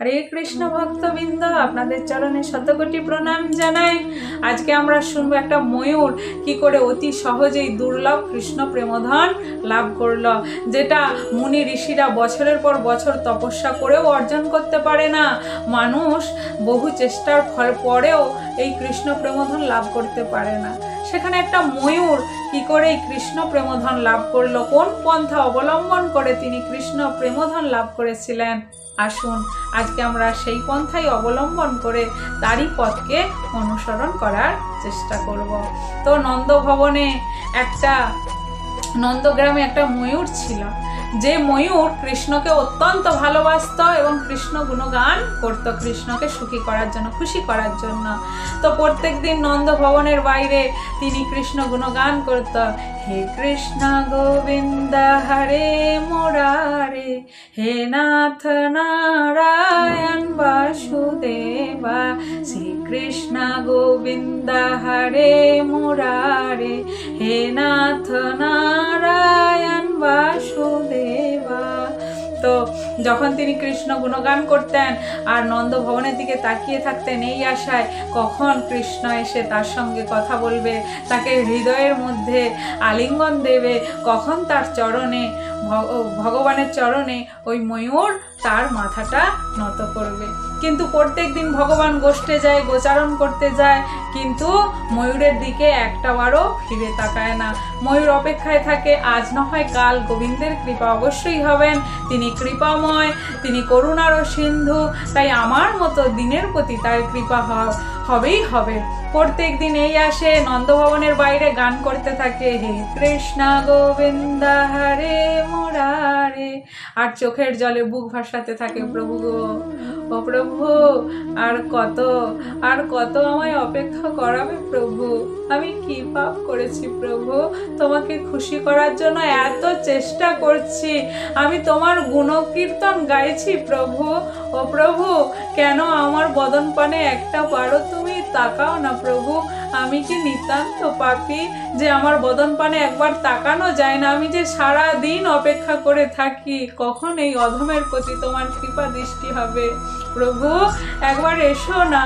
হরে কৃষ্ণ ভক্তবৃন্দ, আপনাদের চরণে শতকোটি প্রণাম জানাই। আজকে আমরা শুনব একটা ময়ূর কি করে অতি সহজেই দুর্লভ কৃষ্ণ প্রেমধন লাভ করল, যেটা মুনি ঋষিরা বছরের পর বছর তপস্যা করেও অর্জন করতে পারে না। মানুষ বহু চেষ্টার ফল পরেও এই কৃষ্ণ প্রেমধন লাভ করতে পারে না। সেখানে একটা ময়ূর কি করে কৃষ্ণ প্রেমধন লাভ করল? কোন পন্থা অবলম্বন করে তিনি কৃষ্ণ প্রেমধন লাভ করেছিলেন? আসুন, আজকে আমরা সেই পন্থাই অবলম্বন করে তারই পথকে অনুসরণ করার চেষ্টা করব। তো নন্দভবনে একটা, নন্দগ্রামে একটা ময়ূর ছিল। যে ময়ূর কৃষ্ণকে অত্যন্ত ভালোবাসত এবং কৃষ্ণ গুণগান করত কৃষ্ণকে সুখী করার জন্য, খুশি করার জন্য। তো প্রত্যেক দিন নন্দ ভবনের বাইরে তিনি কৃষ্ণ গুণগান করত। হে কৃষ্ণ গোবিন্দ, হরে মোরারে, হে নাথ নারায়ণ বাসুদেবা শ্রীকৃষ্ণ গোবিন্দ, হরে মুরারে, হে নাথ নারায়ণ বাসুদেবা তো যখন তিনি কৃষ্ণ গুণগান করতেন আর নন্দ ভবনের দিকে তাকিয়ে থাকতেন এই আশায়, কখন কৃষ্ণ এসে তার সঙ্গে কথা বলবে, তাকে হৃদয়ের মধ্যে আলিঙ্গন দেবে, কখন তার চরণে ভগবানের চরণে ওই ময়ূর তার মাথাটা নত করবে। কিন্তু প্রত্যেক দিন ভগবান গোষ্ঠে যায়, গোচারণ করতে যায়, কিন্তু ময়ূরের দিকে একটাবারও ফিরে তাকায় না। ময়ূর অপেক্ষায় থাকে, আজ না হয় কাল গোবিন্দের কৃপা অবশ্যই হবেন। তিনি কৃপাময়, তিনি করুণারও সিন্ধু, তাই আমার মতো দিনের প্রতি তার কৃপা হবেই হবে। প্রত্যেক দিন এই আসে, নন্দভবনের বাইরে গান করতে থাকে, হে কৃষ্ণ গোবিন্দ, হরে মুরারে আর চোখের জলে বুক ভাসাতে থাকে, প্রভু প্রভু। আর কত আর কত আমায় অপেক্ষা করাবে প্রভু? আমি কি পাপ করেছি প্রভু? তোমাকে খুশি করার জন্য এত চেষ্টা করছি। আমি তোমার গুণকীর্তন গাইছি প্রভু। ও প্রভু, কেন আমার বদন পানে একটা পারো তুমি তাকাও না প্রভু? আমি কি নিতান্ত পাপি যে আমার বদন পানে একবার তাকানো যায় না, আমি যে সারা দিন অপেক্ষা করে থাকি, কখন এই অধমের প্রতি তোমার কৃপা দৃষ্টি হবে? প্রভু, একবার এসো না,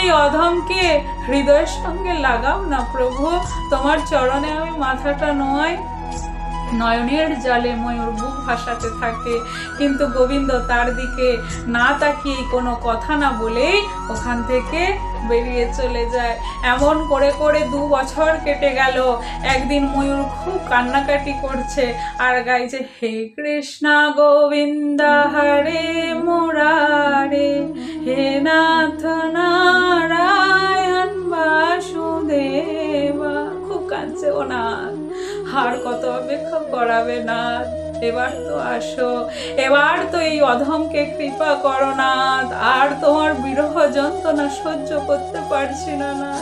এই অধমকে হৃদয়ের সঙ্গে লাগাও না প্রভু, তোমার চরণে আমি মাথাটা নয় নয়নের জলে ময়ূর বুক ভাসাতে থাকে। কিন্তু গোবিন্দ তার দিকে না তাকিয়ে কোনো কথা না বলেই ওখান থেকে বেরিয়ে চলে যায়। এমন করে করে দু বছর কেটে গেল। একদিন ময়ূর খুব কান্নাকাটি করছে। আর গাইছে, হে কৃষ্ণ গোবিন্দ, হরে মুরারে অপেক্ষা করাবে না। এবার তো আসো। এবার তো এই অধমকে কৃপা করো না আর তোমার বিরহ যন্ত্রণা সহ্য করতে পারছি না না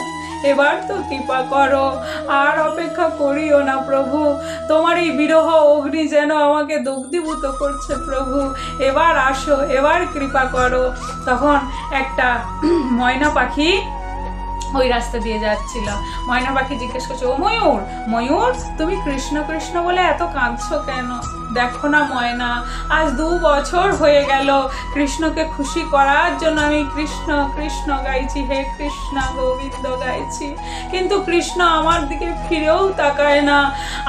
এবার তো কৃপা করো। আর অপেক্ষা করিও না প্রভু। তোমার এই বিরহ অগ্নি যেন আমাকে দগ্ধীভূত করছে প্রভু। এবার আসো, এবার কৃপা করো। তখন একটা ময়না পাখি ওই রাস্তা দিয়ে যাচ্ছিল। ময়না পাখি জিজ্ঞেস করছে, ও ময়ূর ময়ূর, তুমি কৃষ্ণ কৃষ্ণ বলে এত কাঁদছো কেন? দেখো না ময়না, আজ দু বছর হয়ে গেল কৃষ্ণকে খুশি করার জন্য আমি কৃষ্ণ কৃষ্ণ গাইছি, হে কৃষ্ণ গোবিন্দ গাইছি। কিন্তু কৃষ্ণ আমার দিকে ফিরেও তাকায় না।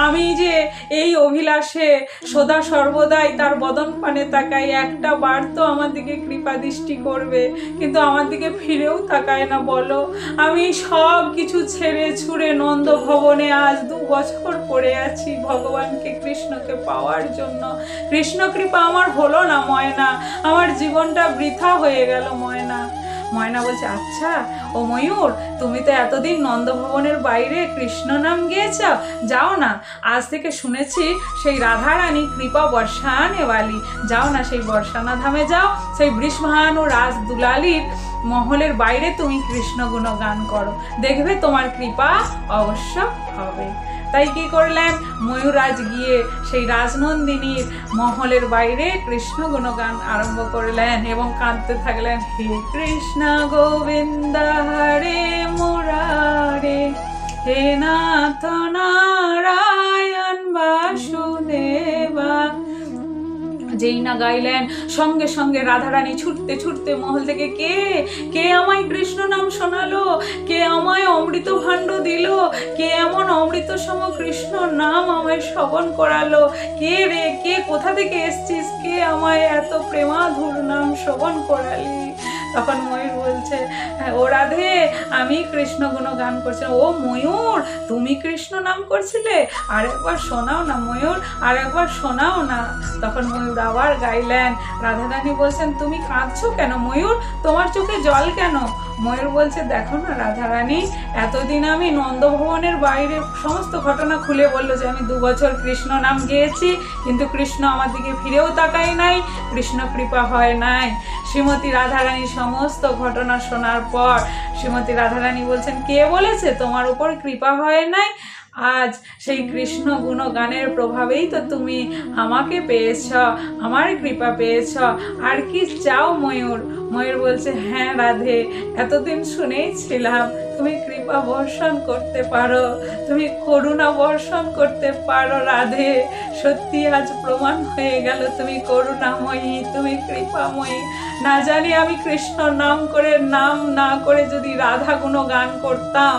আমি যে এই অভিলাষে সদা সর্বদাই তার বদন পানে তাকাই, একটা বার তো আমার দিকে কৃপা দৃষ্টি করবে, কিন্তু আমার দিকে ফিরেও তাকায় না, বলো। আমি সব কিছু ছেড়ে ছুড়ে নন্দ ভবনে আজ দু বছর পড়ে আছি, ভগবানকে কৃষ্ণকে পাওয়ার জন্য। কৃষ্ণ কৃপা আমার হলো না ময়না, আমার জীবনটা বৃথা হয়ে গেল ময়না। ময়না বলছে আচ্ছা ও ময়ূর, তুমি তো এতদিন নন্দভবনের বাইরে কৃষ্ণ নাম গিয়েছ। যাও না, আজ থেকে শুনেছি সেই রাধারানী কৃপা বর্ষানেওয়ালি যাও না সেই বর্ষানা ধামে যাও, সেই বৃষভানু রাজ দুলালির মহলের বাইরে তুমি কৃষ্ণ গুণগান করো। দেখবে তোমার কৃপা অবশ্য হবে। তাই কি করলেন? ময়ূরাজ গিয়ে সেই রাজনন্দিনীর মহলের বাইরে কৃষ্ণ গুণগান আরম্ভ করলেন এবং কাঁদতে থাকলেন, হে কৃষ্ণ গোবিন্দ, হরে মুরারে, হে নাথ নারায়ণ বাসুদেবা যেই না গাইলেন, সঙ্গে সঙ্গে রাধারানী ছুটতে ছুটতে মহল থেকে কে? কে আমায় কৃষ্ণ নাম শোনালো? কে আমায় অমৃত ভাণ্ড দিল? কে এমন অমৃত সম কৃষ্ণ নাম আমায় শ্রবণ করালো? কে রে, কে কোথা থেকে এসছিস? কে আমায় এত প্রেমাধুর নাম শ্রবণ করালি? তখন ময়ূর বলছে "হ্যাঁ, ও রাধে আমি কৃষ্ণ গুণ গান করছিলাম। ও ময়ূর তুমি কৃষ্ণ নাম করছিলে? আর একবার শোনাও না ময়ূর আর একবার শোনাও না। তখন ময়ূর আবার গাইলেন রাধারানী বলছেন তুমি কাঁদছো কেন ময়ূর? তোমার চোখে জল কেন? ময়ূর বলছে, দেখো না, রাধারানী, এতদিন আমি নন্দভবনের বাইরে সমস্ত ঘটনা খুলে বলল যে আমি দু বছর কৃষ্ণ নাম গেয়েছি, কিন্তু কৃষ্ণ আমার দিকে ফিরেও তাকাই নাই, কৃষ্ণ কৃপা হয় নাই। শ্রীমতী রাধারানী সমস্ত ঘটনা শোনার পর শ্রীমতী রাধারানী বলছেন, কে বলেছে? তোমার উপর কৃপা হয় নাই? আজ সেই কৃষ্ণ গুণ গানের প্রভাবেই তো তুমি আমাকে পেয়েছ, আমার কৃপা পেয়েছ। আর কি চাও ময়ূর? ময়ূর বলছে হ্যাঁ রাধে, এতদিন শুনেই ছিলাম তুমি কৃপা বর্ষণ করতে পারো, তুমি করুণা বর্ষণ করতে পারো রাধে। সত্যি আজ প্রমাণ হয়ে গেল তুমি করুণাময়ী, তুমি কৃপাময়ী। না জানি আমি কৃষ্ণ নাম করে, নাম না করে যদি রাধা গুণ গান করতাম,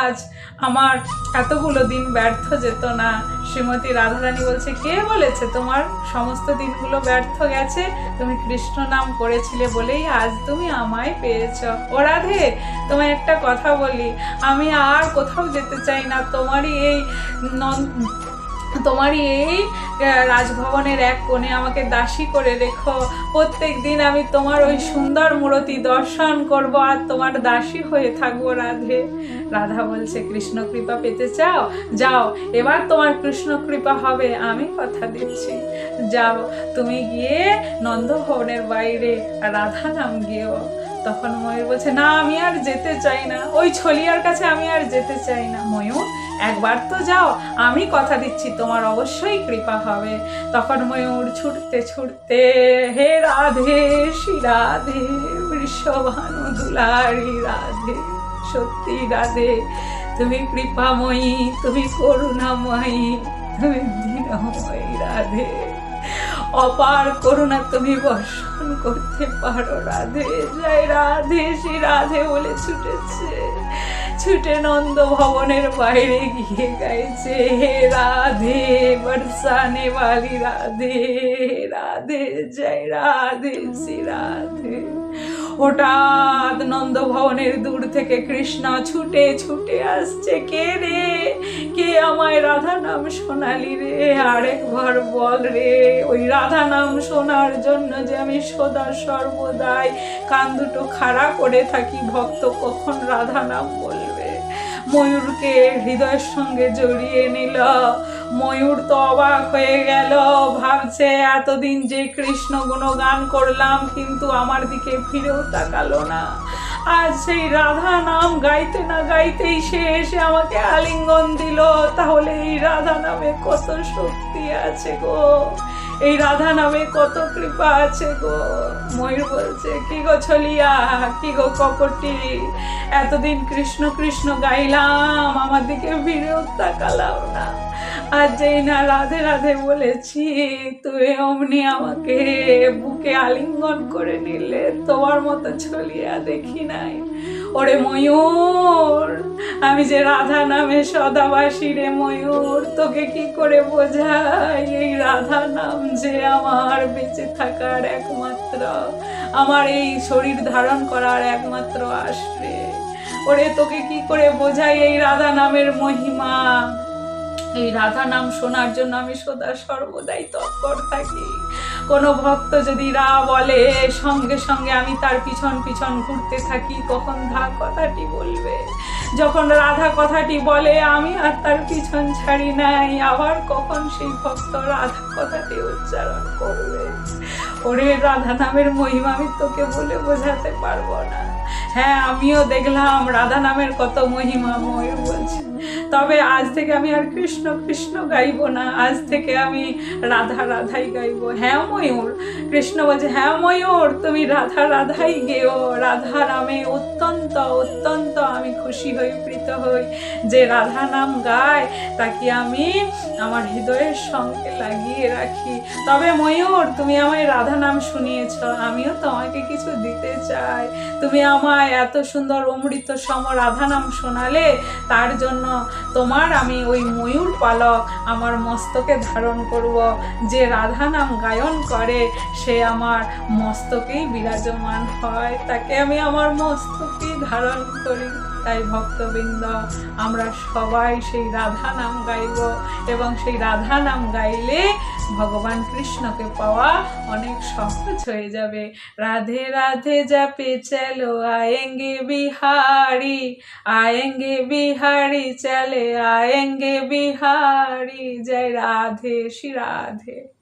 আজ আমার এতগুলো দিন ব্যর্থ যেত না। শ্রীমতী রাধারানী বলছে, কে বলেছে তোমার সমস্ত দিনগুলো ব্যর্থ গেছে? তুমি কৃষ্ণ নাম করেছিলে বলেই আজ তুমি আমায় পেয়েছ। ও রাধে, তোমায় একটা কথা বলি। আমি আর কোথাও যেতে চাই না। তোমারই এই তোমারই এই রাজভবনের এক কোণে আমাকে দাসী করে রেখো। প্রত্যেক দিন আমি তোমার ওই সুন্দর মূরতি দর্শন করব আর তোমার দাসী হয়ে থাকব রাধে। রাধা বলছে, কৃষ্ণ কৃপা পেতে চাও? যাও, এবার তোমার কৃষ্ণ কৃপা হবে, আমি কথা দিচ্ছি। যাও, তুমি গিয়ে নন্দভবনের বাইরে রাধা নাম গিয়েও তখন ময়ূর বলছে, না, আমি আর যেতে চাই না। ওই ছলিয়ার কাছে আমি আর যেতে চাই না। ময়ূর একবার তো যাও, আমি কথা দিচ্ছি, তোমার অবশ্যই কৃপা হবে। তখন ময়ূর ছুটতে ছুটতে, হে রাধে, শ্রী রাধে বৃষভানু দুলারি রাধে, সত্যি রাধে, তুমি কৃপাময়ী, তুমি করুণাময়ী, তুমি দীনময়ী রাধে। অপার করুণা তুমি বর্ষণ করতে পারো, রাধে, জয় রাধে, শ্রী রাধে বলে ছুটেছে। ছুটে নন্দ ভবনের বাইরে গিয়ে গাইছে, হে রাধে বরসানে वाली রাধে রাধে, জয় রাধে, শ্রী রাধে। হঠাৎ নন্দ ভবনের দূর থেকে কৃষ্ণ ছুটে ছুটে আসছে, কে রে? কে আমায় রাধা নাম শোনালি রে? আরেকবার বল রে, ওই রাধা নাম শোনার জন্য যে আমি সদা সর্বদাই কান দুটো খাড়া করে থাকি, ভক্ত কখন রাধা নাম বলবে? ময়ূরকে হৃদয়ের সঙ্গে জড়িয়ে নিল। ময়ূর তো অবাক হয়ে গেল, ভাবছে, এতদিন যে কৃষ্ণ গুণগান করলাম, কিন্তু আমার দিকে ফিরেও তাকালো না। আজ সেই রাধা নাম গাইতে না গাইতেই সে এসে আমাকে আলিঙ্গন দিল। তাহলে এই রাধা নামে কত শক্তি আছে গো? এই রাধা নামে কত কৃপা আছে গো। ময়ূর বলছে, কি গো ছলিয়া, কি গো কপটি? এতদিন কৃষ্ণ কৃষ্ণ গাইলাম, আমার দিকে ফিরেও তাকালাম না। আর যেই না রাধে রাধে বলেছি, তুই অমনি আমাকে বুকে আলিঙ্গন করে নিলে, তোমার মতো ছলিয়া দেখি নাই। ওরে ময়ূর। আমি যে রাধা নামে সদাবাসী রে ময়ূর, তোকে কি করে বোঝাই? এই রাধা নাম যে আমার বেঁচে থাকার একমাত্র, আমার এই শরীর ধারণ করার একমাত্র আশ্রে ওরে, তোকে কি করে বোঝাই এই রাধা নামের মহিমা? এই রাধা নাম শোনার জন্য আমি সদা সর্বদাই তৎপর থাকি। কোনো ভক্ত যদি রা বলে, সঙ্গে সঙ্গে আমি তার পিছন পিছন ঘুরতে থাকি, কখন ধা কথাটি বলবে? যখন রাধা কথাটি বলে, আমি আর তার পিছন ছাড়ি নাই, আবার কখন সেই ভক্ত রাধা কথাটি উচ্চারণ করবে? ওরে রাধা নামের মহিমা, আমি তোকে বলে বোঝাতে পারব না। হ্যাঁ আমিও দেখলাম রাধা নামের কত মহিমা ময়ূর বলছে তবে আজ থেকে আমি আর কৃষ্ণ কৃষ্ণ গাইবো না। আজ থেকে আমি রাধা রাধাই গাইবো। হ্যাঁ ময়ূর, কৃষ্ণ বলছে হ্যাঁ ময়ূর, তুমি রাধা রাধাই গেও। রাধা নামে অত্যন্ত অত্যন্ত আমি খুশি হই, প্রীত হই। যে রাধা নাম গায়, তাকে আমি আমার হৃদয়ের সঙ্গে লাগিয়ে রাখি। তবে ময়ূর, তুমি আমায় রাধা নাম শুনিয়েছ, আমিও তোমাকে কিছু দিতে চাই। তুমি আমায় এত সুন্দর অমৃত সম রাধা নাম শোনালে, তার জন্য তোমার আমি ওই ময়ূর পালক আমার মস্তকে ধারণ করব। যে রাধা নাম গায়ন করে, সে আমার মস্তকেই বিরাজমান হয়। তাকে আমি আমার মস্তকেই ধারণ করি। তাই ভক্তবৃন্দ, আমরা সবাই সেই রাধা নাম গাইব এবং সেই রাধা নাম গাইলে ভগবান কৃষ্ণকে পাওয়া অনেক সহজ হয়ে যাবে। রাধে রাধে যাপে চলো, আয়েঙ্গে বিহারি আয়েঙ্গে বিহারি চলে, আয়েঙ্গে বিহারি। জয় রাধে, শ্রী রাধে।